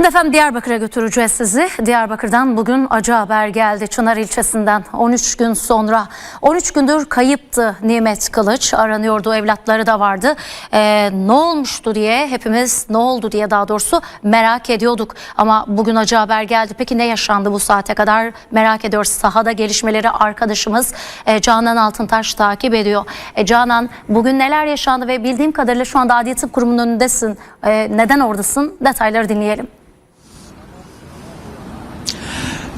Şimdi efendim Diyarbakır'a götüreceğiz sizi. Diyarbakır'dan bugün acı haber geldi. Çınar ilçesinden 13 gün sonra 13 gündür kayıptı Nimet Kılıç. Aranıyordu evlatları da vardı. Ee, ne olmuştu diye hepimiz ne oldu diye daha doğrusu merak ediyorduk. Ama bugün acı haber geldi. Peki ne yaşandı bu saate kadar merak ediyoruz. Sahada gelişmeleri arkadaşımız e, Canan Altıntaş takip ediyor. E, Canan bugün neler yaşandı ve bildiğim kadarıyla şu anda Adli Tıp Kurumu'nun önündesin. E, neden oradasın? Detayları dinleyelim.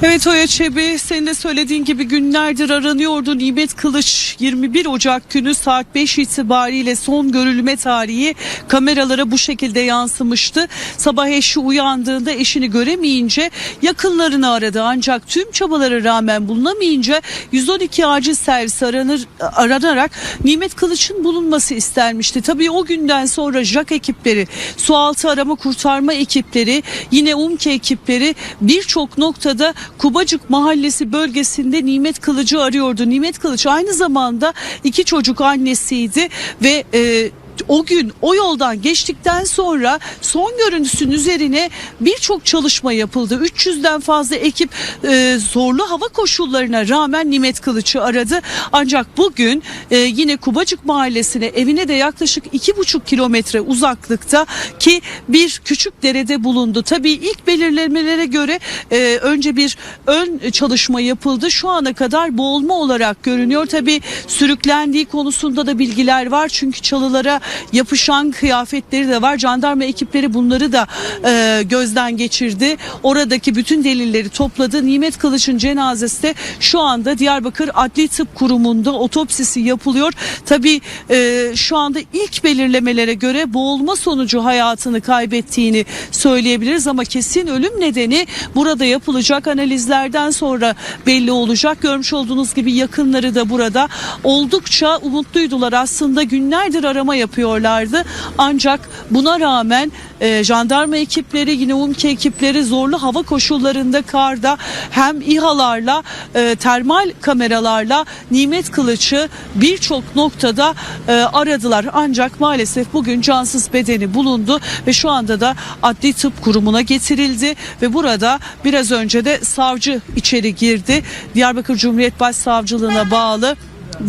Evet Oya Çebi senin de söylediğin gibi günlerdir aranıyordu Nimet Kılıç 21 Ocak günü saat 5 itibariyle son görülme tarihi kameralara bu şekilde yansımıştı. Sabah eşi uyandığında eşini göremeyince yakınlarını aradı ancak tüm çabalara rağmen bulunamayınca 112 acil servis aranır, aranarak Nimet Kılıç'ın bulunması istenmişti. Tabii o günden sonra JAK ekipleri, sualtı arama kurtarma ekipleri, yine UMKE ekipleri birçok noktada Kubacık Mahallesi bölgesinde Nimet Kılıç'ı arıyordu. Nimet Kılıç aynı zamanda iki çocuk annesiydi ve e, o gün o yoldan geçtikten sonra son görüntüsün üzerine birçok çalışma yapıldı. 300'den fazla ekip e, zorlu hava koşullarına rağmen Nimet Kılıç'ı aradı. Ancak bugün e, yine Kubacık Mahallesi'ne evine de yaklaşık 2,5 kilometre uzaklıkta ki bir küçük derede bulundu. Tabii ilk belirlemelere göre e, önce bir ön çalışma yapıldı. Şu ana kadar boğulma olarak görünüyor. Tabii sürüklendiği konusunda da bilgiler var. Çünkü çalılara yapışan kıyafetleri de var. Jandarma ekipleri bunları da e, gözden geçirdi. Oradaki bütün delilleri topladı. Nimet Kılıç'ın cenazesi de şu anda Diyarbakır Adli Tıp Kurumu'nda otopsisi yapılıyor. Tabii e, şu anda ilk belirlemelere göre boğulma sonucu hayatını kaybettiğini söyleyebiliriz ama kesin ölüm nedeni burada yapılacak analizlerden sonra belli olacak. Görmüş olduğunuz gibi yakınları da burada oldukça umutluydular aslında günlerdir arama yapıyorlardı. Ancak buna rağmen e, jandarma ekipleri yine UMKE ekipleri zorlu hava koşullarında karda hem İHA'larla e, termal kameralarla Nimet Kılıç'ı birçok noktada e, aradılar. Ancak maalesef bugün cansız bedeni bulundu ve şu anda da adli tıp kurumuna getirildi ve burada biraz önce de savcı içeri girdi. Diyarbakır Cumhuriyet Başsavcılığına bağlı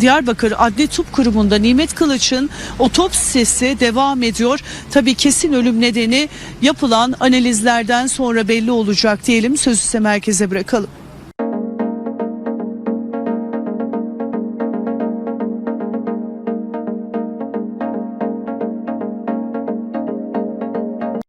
Diyarbakır Adli Tıp Kurumu'nda Nimet Kılıç'ın otopsisi devam ediyor. Tabii kesin ölüm nedeni yapılan analizlerden sonra belli olacak diyelim. Sözü size merkeze bırakalım.